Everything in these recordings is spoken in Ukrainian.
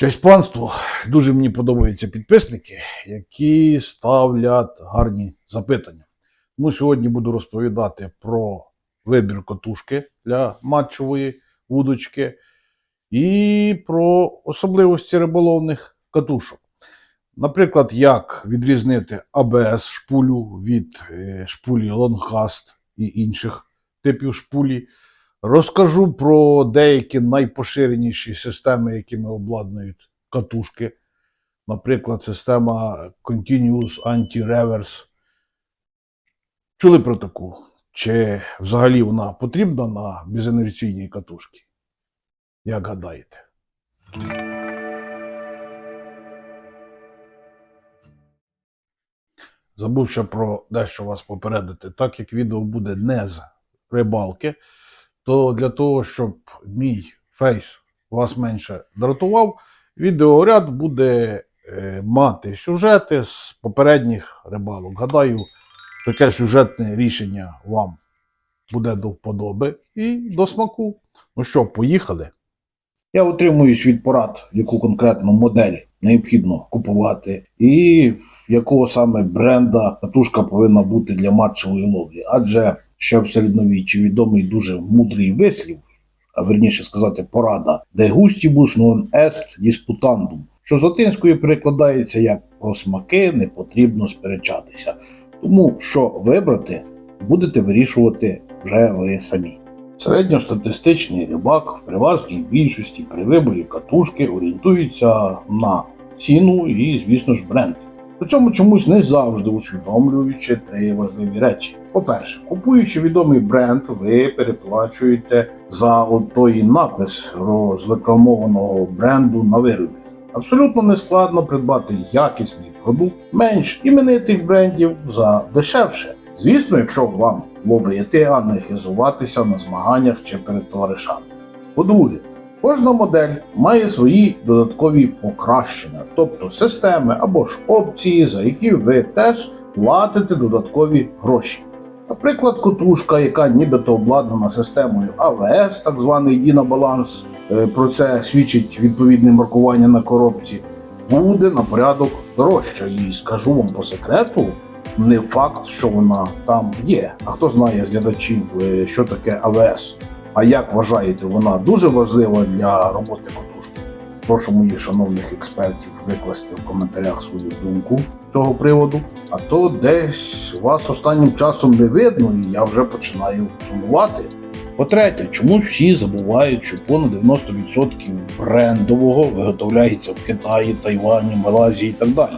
Честь панству, дуже мені подобаються підписники, які ставлять гарні запитання. Тому сьогодні буду розповідати про вибір котушки для матчової вудочки і про особливості риболовних катушок. Наприклад, як відрізнити АБС шпулю від е, шпулі Longcast і інших типів шпулі. Розкажу про деякі найпоширеніші системи, якими обладнують катушки. Наприклад, система Continuous Anti-Reverse. Чули про таку? Чи взагалі вона потрібна на безінерційній катушці? Як гадаєте? Забув ще про дещо вас попередити. Так як відео буде не з рибалки, то для того, щоб мій фейс вас менше дратував, відеоряд буде е, мати сюжети з попередніх рибалок. Гадаю, таке сюжетне рішення вам буде до вподоби і до смаку. Ну що, поїхали? Я утримуюсь від порад, яку конкретну модель необхідно купувати, і якого саме бренда катушка повинна бути для матчевої ловлі. Адже ще в середньовіччі відомий дуже мудрий вислів, а верніше сказати, порада de gustibus non est disputandum, що з латинської перекладається як про смаки не потрібно сперечатися. Тому що вибрати, будете вирішувати вже ви самі. Середньостатистичний рибак в переважній більшості при виборі катушки орієнтується на ціну і, звісно ж, бренд. При цьому чомусь не завжди усвідомлюючи три важливі речі. По-перше, купуючи відомий бренд, ви переплачуєте за той напис розрекламованого бренду на виробі. Абсолютно нескладно придбати якісний продукт менш іменитих брендів за дешевше. Звісно, якщо вам ловити, а не хизуватися на змаганнях чи перед товаришами. По-друге, кожна модель має свої додаткові покращення, тобто системи або ж опції, за які ви теж платите додаткові гроші. Наприклад, котушка, яка нібито обладнана системою АВС, так званий Дінабаланс, е, про це свідчить відповідне маркування на коробці, буде на порядок дорожча. І скажу вам по секрету, не факт, що вона там є. А хто знає з глядачів, е, що таке АВС? А як вважаєте, вона дуже важлива для роботи катушки? Прошу моїх шановних експертів викласти в коментарях свою думку з цього приводу. А то десь вас останнім часом не видно, і я вже починаю сумувати. По-третє, чому всі забувають, що понад 90% брендового виготовляється в Китаї, Тайвані, Малайзії і так далі.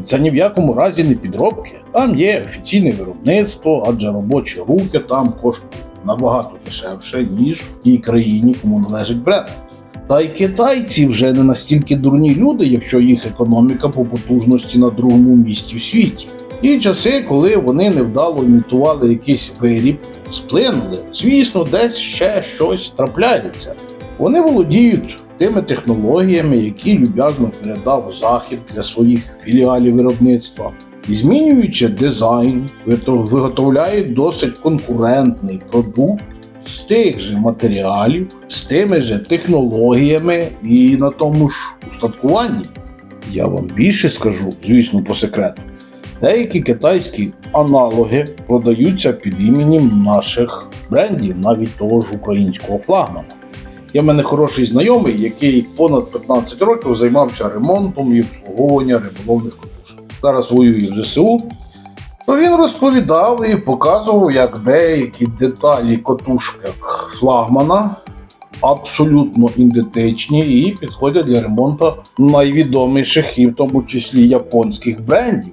І це ні в якому разі не підробки. Там є офіційне виробництво, адже робочі руки там коштують набагато дешевше, ніж в тій країні, кому належить бренд. Та й китайці вже не настільки дурні люди, якщо їх економіка по потужності на другому місці в світі. І часи, коли вони невдало імітували якийсь виріб, сплинули. Звісно, десь ще щось трапляється. Вони володіють тими технологіями, які люб'язно передав Захід для своїх філіалів виробництва. Змінюючи дизайн, виготовляють досить конкурентний продукт з тих же матеріалів, з тими же технологіями і на тому ж устаткуванні. Я вам більше скажу, звісно, по секрету. Деякі китайські аналоги продаються під іменем наших брендів, навіть того ж українського флагмана. Є в мене хороший знайомий, який понад 15 років займався ремонтом і обслуговуванням риболовних катушок. Зараз воює в ЗСУ. То він розповідав і показував, як деякі деталі котушки флагмана абсолютно ідентичні і підходять для ремонту найвідоміших і в тому числі японських брендів.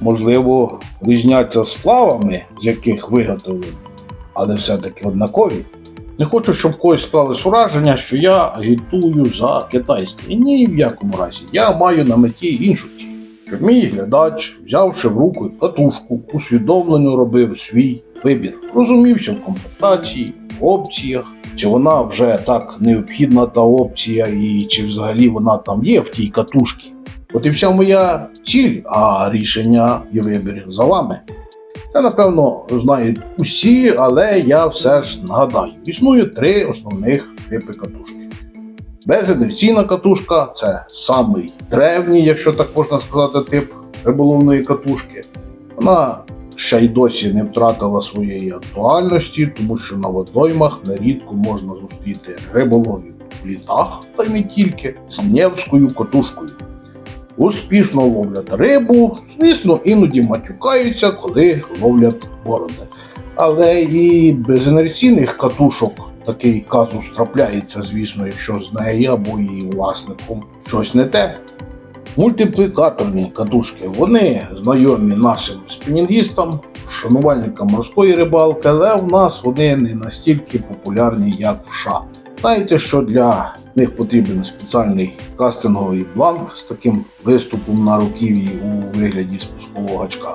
Можливо, різняться сплавами, з яких виготовлені, але все-таки однакові. Не хочу, щоб в когось склалось враження, що я агітую за китайське. Ні в якому разі. Я маю на меті іншу ціль. Щоб мій глядач, взявши в руку катушку, усвідомлено робив свій вибір. Розумівся в комплектації, в опціях, чи вона вже так необхідна та опція, і чи взагалі вона там є в тій катушці. От і вся моя ціль, а рішення і вибір за вами. Це, напевно, знають усі, але я все ж нагадаю: існує три основних типи катушки. Безінерційна катушка це самий древній, якщо так можна сказати, тип риболовної катушки. Вона ще й досі не втратила своєї актуальності, тому що на водоймах нерідко можна зустріти риболовів в літах, та й не тільки з Невською катушкою. Успішно ловлять рибу, звісно, іноді матюкаються, коли ловлять бороди. Але і без інерційних катушок такий казус трапляється, звісно, якщо з нею або її власником щось не те. Мультиплікаторні катушки вони знайомі нашим спінінгістам, шанувальникам морської рибалки, але в нас вони не настільки популярні, як в США. Знаєте, що для них потрібен спеціальний кастинговий бланк з таким виступом на руків'ї у вигляді спускового гачка.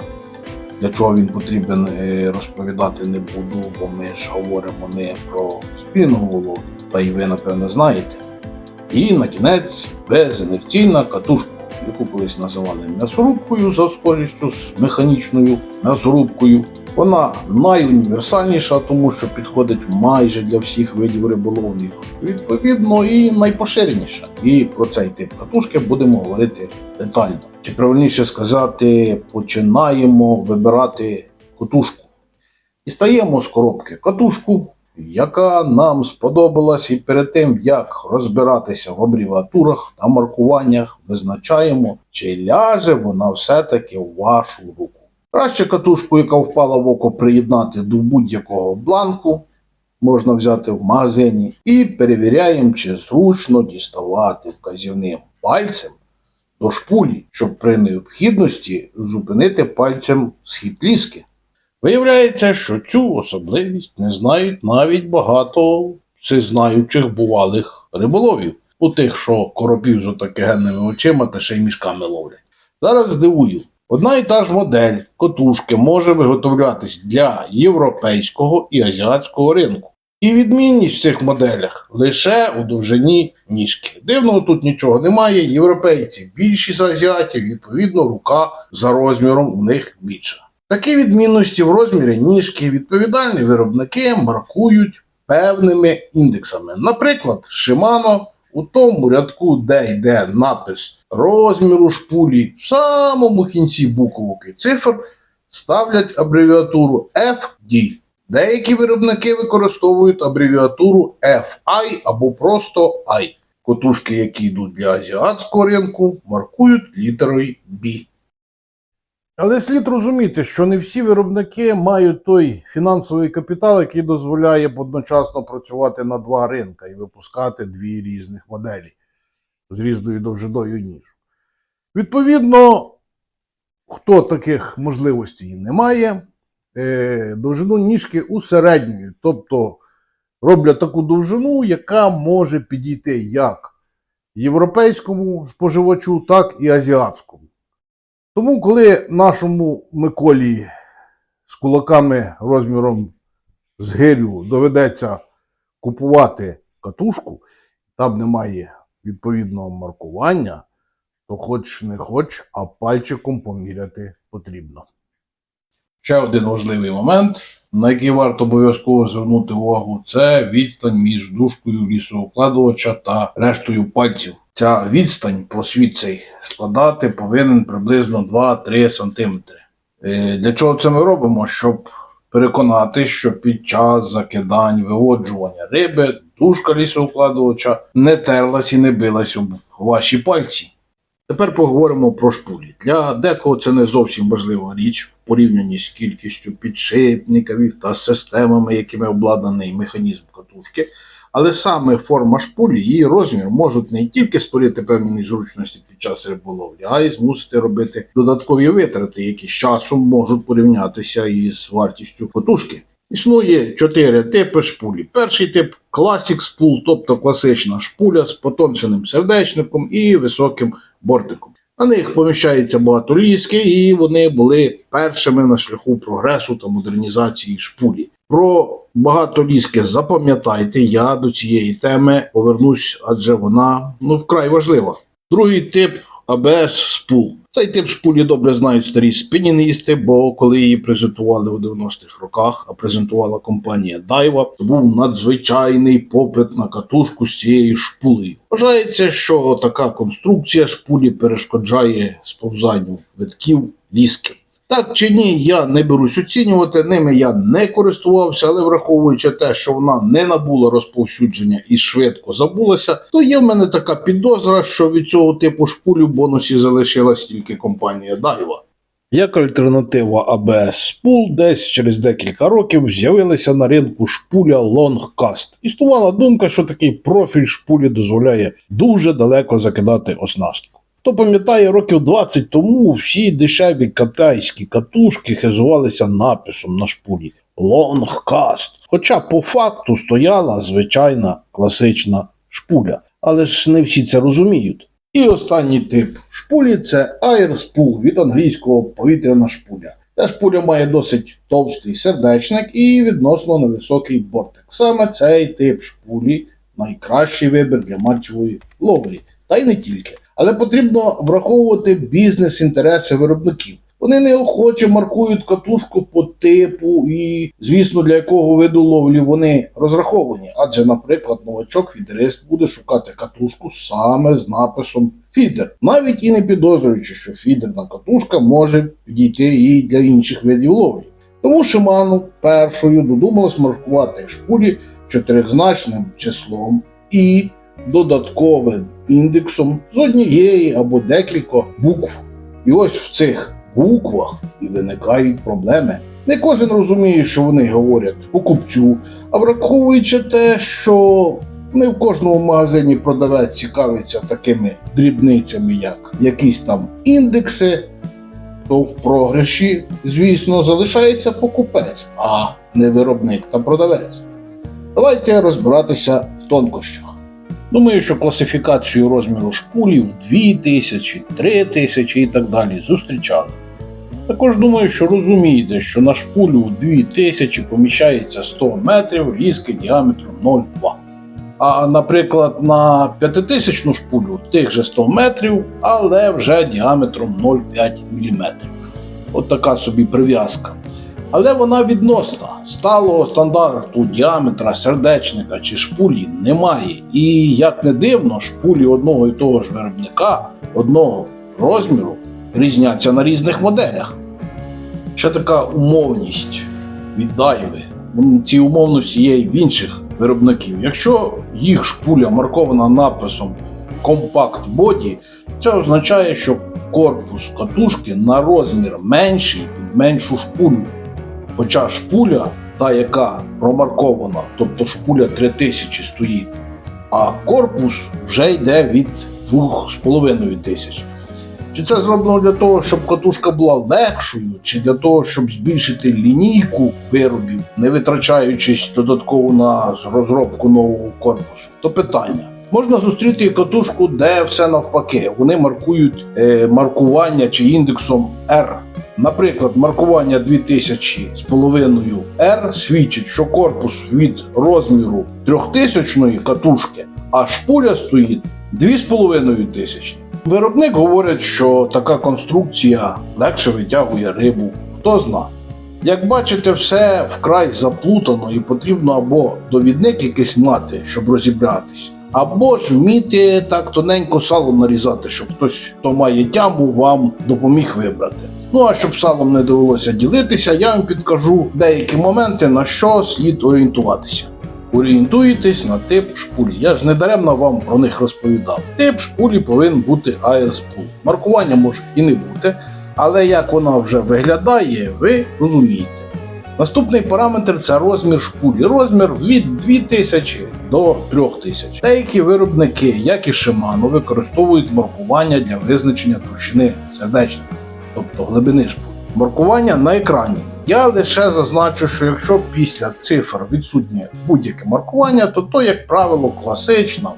Для чого він потрібен, е, розповідати не буду, бо ми ж говоримо не про спінгову ловлю, та й ви напевне знаєте. І на кінець безінерційна катушка, яку колись називали м'ясорубкою за схожістю з механічною м'ясорубкою. Вона найуніверсальніша, тому що підходить майже для всіх видів риболовлі. Відповідно, і найпоширеніша. І про цей тип катушки будемо говорити детально. Чи правильніше сказати, починаємо вибирати катушку. Дістаємо з коробки катушку, яка нам сподобалась, і перед тим як розбиратися в абревіатурах та маркуваннях, визначаємо, чи ляже вона все-таки в вашу руку. Краще катушку, яка впала в око, приєднати до будь-якого бланку, можна взяти в магазині, і перевіряємо, чи зручно діставати вказівним пальцем до шпулі, щоб при необхідності зупинити пальцем схід ліски. Виявляється, що цю особливість не знають навіть багато всезнаючих бувалих риболовів, у тих, що коропів з отакенними очима та ще й мішками ловлять. Зараз здивую. Одна і та ж модель котушки може виготовлятись для європейського і азіатського ринку. І відмінність в цих моделях лише у довжині ніжки. Дивного тут нічого немає. Європейці більші за азіатів, відповідно, рука за розміром у них більша. Такі відмінності в розмірі ніжки відповідальні виробники маркують певними індексами. Наприклад, Shimano у тому рядку, де йде напис розміру шпулі, в самому кінці буковки цифр ставлять абревіатуру FD. Деякі виробники використовують абревіатуру FI або просто I. Котушки, які йдуть для азіатського ринку, маркують літерою B. Але слід розуміти, що не всі виробники мають той фінансовий капітал, який дозволяє одночасно працювати на два ринка і випускати дві різних моделі з різною довжиною ніж. Відповідно, хто таких можливостей не має, е, довжину ніжки усереднюють, тобто роблять таку довжину, яка може підійти як європейському споживачу, так і азіатському. Тому, коли нашому Миколі з кулаками розміром з гирю доведеться купувати катушку, там немає відповідного маркування, то хоч не хоч, а пальчиком поміряти потрібно. Ще один важливий момент, на який варто обов'язково звернути увагу, це відстань між дужкою лісоукладувача та рештою пальців. Ця відстань просвіт цей складати повинен приблизно 2-3 см. Е, Для чого це ми робимо? Щоб переконати, що під час закидань виводжування риби дужка лісоукладувача не терлась і не билась об ваші пальці. Тепер поговоримо про шпулі. Для декого це не зовсім важлива річ в порівнянні з кількістю підшипників та системами, якими обладнаний механізм катушки. Але саме форма шпулі, її розмір можуть не тільки створити певні незручності під час риболовлі, а й змусити робити додаткові витрати, які з часом можуть порівнятися із вартістю катушки. Існує чотири типи шпулі. Перший тип Classic Spool, тобто класична шпуля з потонченим сердечником і високим бортиком. На них поміщається багато ліски, і вони були першими на шляху прогресу та модернізації шпулі. Про багато ліски запам'ятайте, я до цієї теми повернусь, адже вона ну вкрай важлива. Другий тип ABS спул. Цей тип шпулі добре знають старі спініністи, бо коли її презентували у 90-х роках, а презентувала компанія Дайва, то був надзвичайний попит на катушку з цією шпулею. Вважається, що така конструкція шпулі перешкоджає сповзанню витків ліски. Так чи ні, я не берусь оцінювати, ними я не користувався, але враховуючи те, що вона не набула розповсюдження і швидко забулася, то є в мене така підозра, що від цього типу шпулі в бонусі залишилась тільки компанія Daiwa. Як альтернатива ABS Spool, десь через декілька років з'явилася на ринку шпуля Longcast. Існувала думка, що такий профіль шпулі дозволяє дуже далеко закидати оснастку. Хто пам'ятає, років 20 тому всі дешеві китайські катушки хизувалися написом на шпулі Longcast. Хоча по факту стояла звичайна класична шпуля. Але ж не всі це розуміють. І останній тип шпулі це Spool від англійського повітряна шпуля. Ця шпуля має досить товстий сердечник і відносно невисокий бортик. Саме цей тип шпулі найкращий вибір для матчевої ловлі, та й не тільки. Але потрібно враховувати бізнес-інтереси виробників. Вони неохоче маркують катушку по типу і, звісно, для якого виду ловлі вони розраховані. Адже, наприклад, новачок фідерист буде шукати катушку саме з написом фідер, навіть і не підозрюючи, що фідерна катушка може підійти і для інших видів ловлі. Тому Шиману першою додумалось маркувати шпулі чотиризначним числом і додатковим індексом з однієї або декілька букв. І ось в цих буквах і виникають проблеми. Не кожен розуміє, що вони говорять покупцю, а враховуючи те, що не в кожному магазині продавець цікавиться такими дрібницями, як якісь там індекси, то в програші, звісно, залишається покупець, а не виробник та продавець. Давайте розбиратися в тонкощах. Думаю, що класифікацію розміру шпулів 2000, 3000 і так далі зустрічали. Також думаю, що розумієте, що на шпулю у 2000 поміщається 100 метрів різки діаметром 0,2. А, наприклад, на 5000 шпулю тих же 100 метрів, але вже діаметром 0,5 мм. От така собі прив'язка. Але вона відносна. Сталого стандарту діаметра сердечника чи шпулі немає. І як не дивно, шпулі одного і того ж виробника, одного розміру різняться на різних моделях. Ще така умовність від Дайви. Ці умовності є і в інших виробників. Якщо їх шпуля маркована написом Compact Body, це означає, що корпус катушки на розмір менший під меншу шпулю. Хоча шпуля, та яка промаркована, тобто шпуля 3000 стоїть, а корпус вже йде від 2500. Чи це зроблено для того, щоб катушка була легшою, чи для того, щоб збільшити лінійку виробів, не витрачаючись додатково на розробку нового корпусу? То питання. Можна зустріти катушку, де все навпаки. Вони маркують е, маркування чи індексом R. Наприклад, маркування 2000 з половиною R свідчить, що корпус від розміру 3000 катушки, а шпуля стоїть 2500. Виробник говорить, що така конструкція легше витягує рибу. Хто зна. Як бачите, все вкрай заплутано і потрібно або довідник якийсь мати, щоб розібратись, або ж вміти так тоненько сало нарізати, щоб хтось, хто має тяму, вам допоміг вибрати. Ну а щоб салом не довелося ділитися, я вам підкажу деякі моменти, на що слід орієнтуватися. Орієнтуєтесь на тип шпулі. Я ж не даремно вам про них розповідав. Тип шпулі повинен бути Airspul. Маркування може і не бути, але як вона вже виглядає, ви розумієте. Наступний параметр це розмір шпулі. Розмір від 2000 до 3000. Деякі виробники, як і Shimano, використовують маркування для визначення товщини сердечника, тобто глибини шпулі. Маркування на екрані. Я лише зазначу, що якщо після цифр відсутнє будь-яке маркування, то то, як правило, класична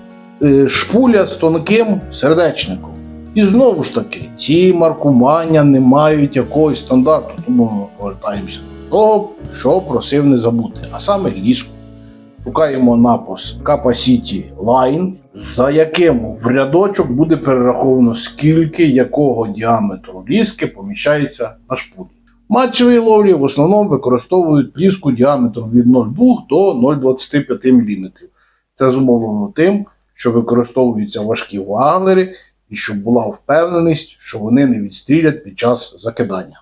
е, шпуля з тонким сердечником. І знову ж таки, ці маркування не мають якогось стандарту, тому ми повертаємося до того, що просив не забути, а саме ліску. Шукаємо напис Capacity Line, за яким в рядочок буде перераховано, скільки якого діаметру ліски поміщається на шпулі. Матчеві ловлі в основному використовують ліску діаметром від 0,2 до 0,25 мм. Це зумовлено тим, що використовуються важкі ваглери і щоб була впевненість, що вони не відстрілять під час закидання.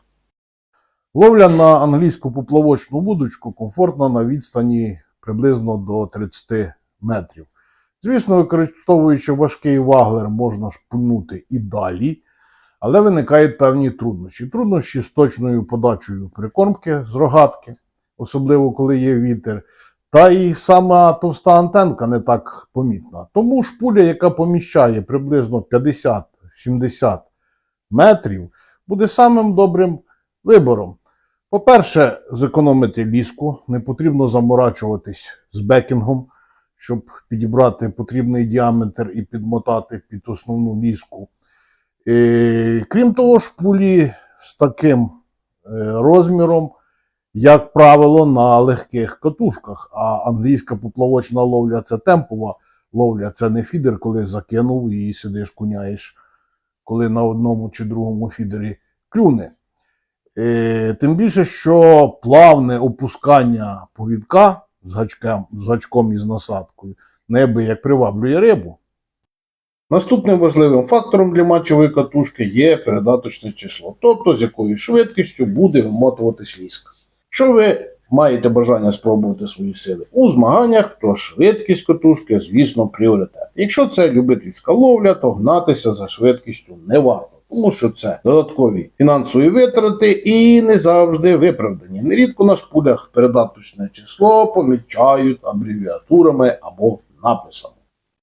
Ловля на англійську поплавочну вудочку комфортна на відстані приблизно до 30 метрів. Звісно, використовуючи важкий ваглер, можна шпульнути і далі, але виникають певні труднощі. Труднощі з точною подачею прикормки з рогатки, особливо коли є вітер. Та й сама товста антенка не так помітна. Тому шпуля, яка поміщає приблизно 50-70 метрів, буде самим добрим вибором. По-перше, зекономити ліску, не потрібно заморачуватись з бекінгом, щоб підібрати потрібний діаметр і підмотати під основну ліску. І, крім того, шпулі з таким е, розміром, як правило, на легких катушках. А англійська поплавочна ловля це темпова ловля, це не фідер, коли закинув і сидиш, куняєш, коли на одному чи другому фідері клюне. Е, Тим більше, що плавне опускання повідка з гачком, з гачком і з насадкою неабияк приваблює рибу. Наступним важливим фактором для матчової катушки є передаточне число, тобто з якою швидкістю буде вимотуватись ліска. Якщо ви маєте бажання спробувати свої сили у змаганнях, то швидкість катушки, звісно, пріоритет. Якщо це любительська ловля, то гнатися за швидкістю не варто. Тому що це додаткові фінансові витрати і не завжди виправдані. Нерідко на шпулях передаточне число помічають абревіатурами або написами.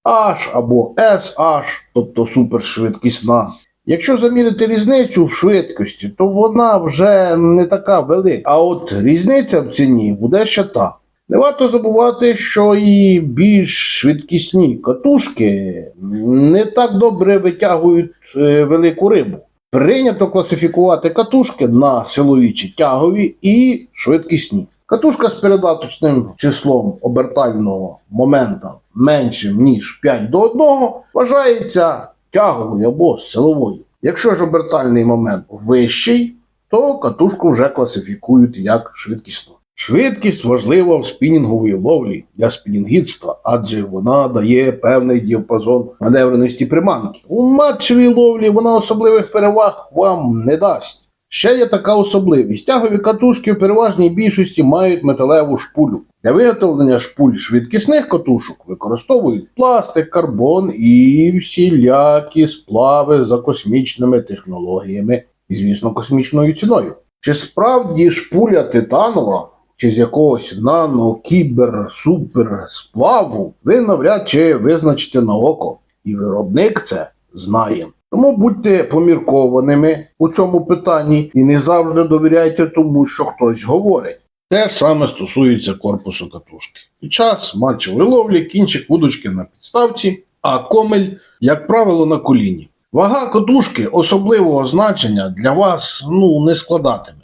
H або SH, тобто супершвидкісна. Якщо замірити різницю в швидкості, то вона вже не така велика. А от різниця в ціні буде ще та. Не варто забувати, що і більш швидкісні катушки не так добре витягують е, велику рибу. Прийнято класифікувати катушки на силові чи тягові і швидкісні. Катушка з передаточним числом обертального момента меншим ніж 5 до 1 вважається тяговою або силовою. Якщо ж обертальний момент вищий, то катушку вже класифікують як швидкісну. Швидкість важлива в спінінговій ловлі для спінінгістства, адже вона дає певний діапазон маневреності приманки. У матчевій ловлі вона особливих переваг вам не дасть. Ще є така особливість. Тягові катушки в переважній більшості мають металеву шпулю. Для виготовлення шпуль швидкісних катушок використовують пластик, карбон і всілякі сплави за космічними технологіями і, звісно, космічною ціною. Чи справді шпуля титанова, чи з якогось нано, кібер, супер сплаву, ви навряд чи визначите на око. І виробник це знає. Тому будьте поміркованими у цьому питанні і не завжди довіряйте тому, що хтось говорить. Те ж саме стосується корпусу катушки. Під час матчевої ловлі кінчик вудочки на підставці, а комель, як правило, на коліні. Вага катушки особливого значення для вас ну, не складатиме.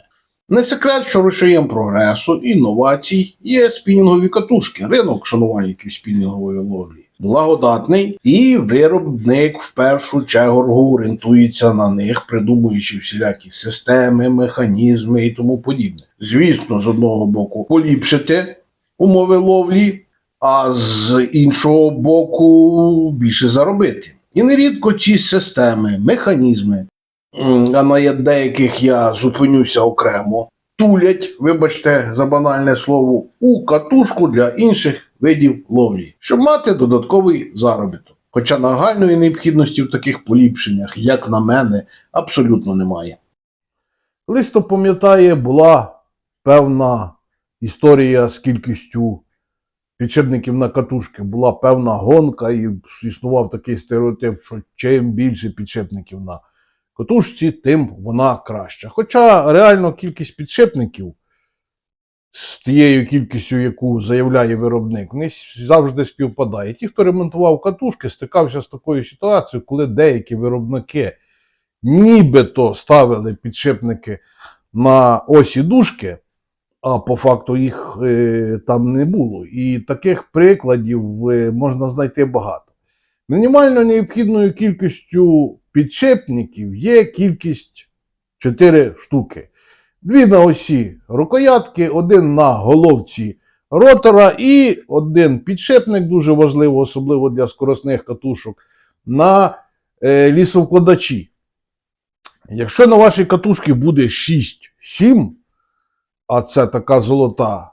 Не секрет, що рушієм прогресу, інновацій є спінінгові катушки, ринок шанувальників спінінгової ловлі. Благодатний, і виробник в першу чергу орієнтується на них, придумуючи всілякі системи, механізми і тому подібне. Звісно, з одного боку, поліпшити умови ловлі, а з іншого боку, більше заробити. І нерідко ці системи, механізми, а на деяких я зупинюся окремо, тулять, вибачте за банальне слово, у катушку для інших видів ловлі, щоб мати додатковий заробіток. Хоча нагальної необхідності в таких поліпшеннях, як на мене, абсолютно немає. Колись хто пам'ятає, була певна історія з кількістю підшипників на катушки, була певна гонка, і існував такий стереотип, що чим більше підшипників на катушці, тим вона краща. Хоча реально кількість підшипників з тією кількістю, яку заявляє виробник, не завжди співпадає. Ті, хто ремонтував катушки, стикався з такою ситуацією, коли деякі виробники нібито ставили підшипники на осі дужки, а по факту їх е, там не було. І таких прикладів е, можна знайти багато. Мінімально необхідною кількістю підшипників є кількість 4 штуки. Дві на осі рукоятки, один на головці ротора і один підшипник, дуже важливо, особливо для скоростних катушок, на е, лісовкладачі. Якщо на вашій катушці буде 6-7, а це така золота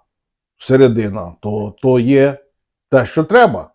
середина, то, то є те, що треба.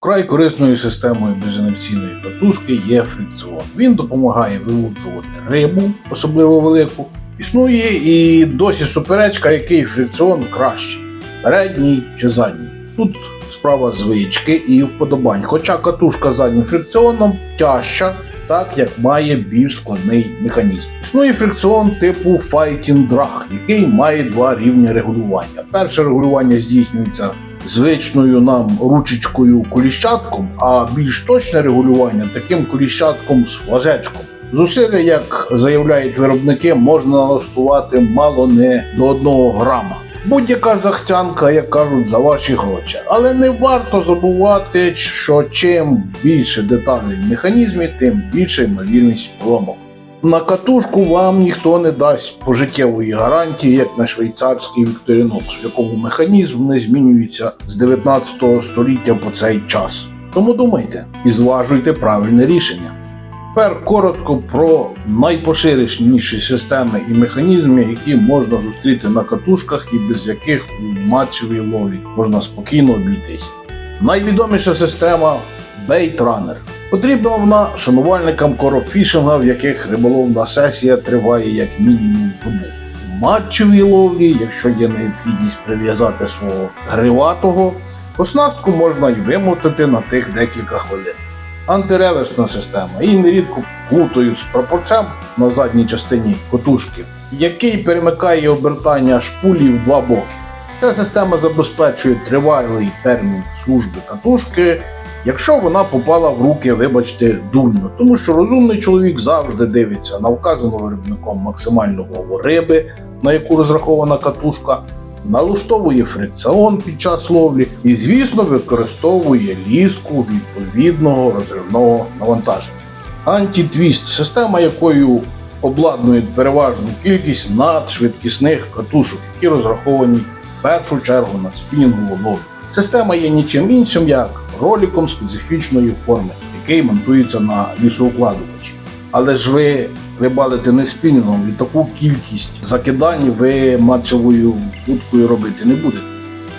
Край корисною системою безінерційної катушки є фрикціон. Він допомагає вилуджувати рибу, особливо велику. Існує і досі суперечка, який фрикціон кращий передній чи задній. Тут справа звички і вподобань. Хоча катушка заднім фрикціоном тяжча, так як має більш складний механізм. Існує фрикціон типу Fighting Drag, який має два рівні регулювання. Перше регулювання здійснюється звичною нам ручечкою коліщатком, а більш точне регулювання таким коліщатком з флажечком. Зусилля, як заявляють виробники, можна налаштувати мало не до 1 грама. Будь-яка захтянка, як кажуть, за ваші гроші. Але не варто забувати, що чим більше деталей в механізмі, тим більша ймовірність поломок. На катушку вам ніхто не дасть пожиттєвої гарантії, як на швейцарський Victorinox, в якому механізм не змінюється з 19 століття по цей час. Тому думайте і зважуйте правильне рішення. Тепер коротко про найпоширеніші системи і механізми, які можна зустріти на катушках і без яких у матчевій ловлі можна спокійно обійтись. Найвідоміша система Bait Runner. Потрібна вона шанувальникам коропфішинга, в яких риболовна сесія триває як мінімум добу. Матчевій ловлі, якщо є необхідність прив'язати свого гриватого, оснастку можна й вимотати на тих декілька хвилин антиреверсна система. Її нерідко плутають з пропорцем на задній частині котушки, який перемикає обертання шпулі в два боки. Ця система забезпечує тривалий термін служби катушки, якщо вона попала в руки, вибачте, дурньо, тому що розумний чоловік завжди дивиться на вказану виробником максимальну вагу риби, на яку розрахована катушка, налаштовує фрикціон під час ловлі і, звісно, використовує ліску відповідного розривного навантаження. Антитвіст система якою обладнують переважну кількість надшвидкісних катушок, які розраховані в першу чергу на спінінгову ловлю. Система є нічим іншим, як роліком специфічної форми, який монтується на лісоукладувачі. Але ж ви рибалите не спінінгом, і таку кількість закидань ви матчевою вудкою робити не будете.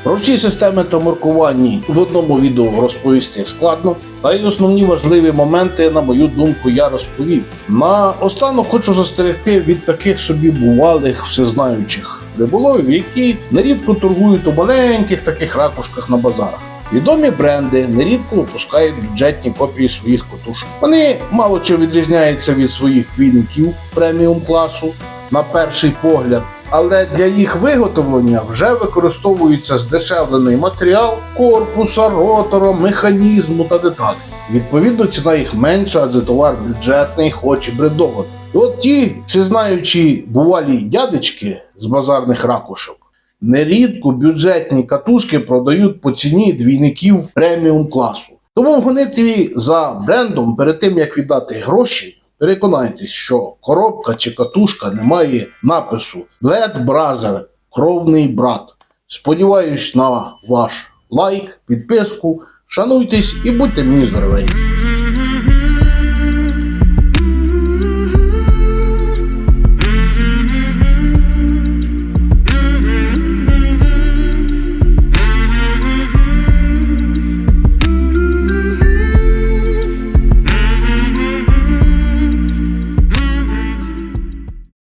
Про всі системи та маркування в одному відео розповісти складно, та й основні важливі моменти, на мою думку, я розповів. На останок хочу застерегти від таких собі бувалих всезнаючих риболовів, які нерідко торгують у маленьких таких ракушках на базарах. Відомі бренди нерідко випускають бюджетні копії своїх котушок. Вони мало чим відрізняються від своїх двійників преміум класу на перший погляд, але для їх виготовлення вже використовується здешевлений матеріал корпуса, ротора, механізму та деталей. Відповідно, ціна їх менша, адже товар бюджетний, хоч і брендований. От ті всезнаючі бувалі дядечки з базарних ракушок нерідко бюджетні катушки продають по ціні двійників преміум класу. Тому гонити за брендом перед тим як віддати гроші, переконайтесь, що коробка чи катушка не має напису Bled Brother, кровний брат. Сподіваюсь на ваш лайк, підписку, шануйтесь і будьте мені здоровенькі.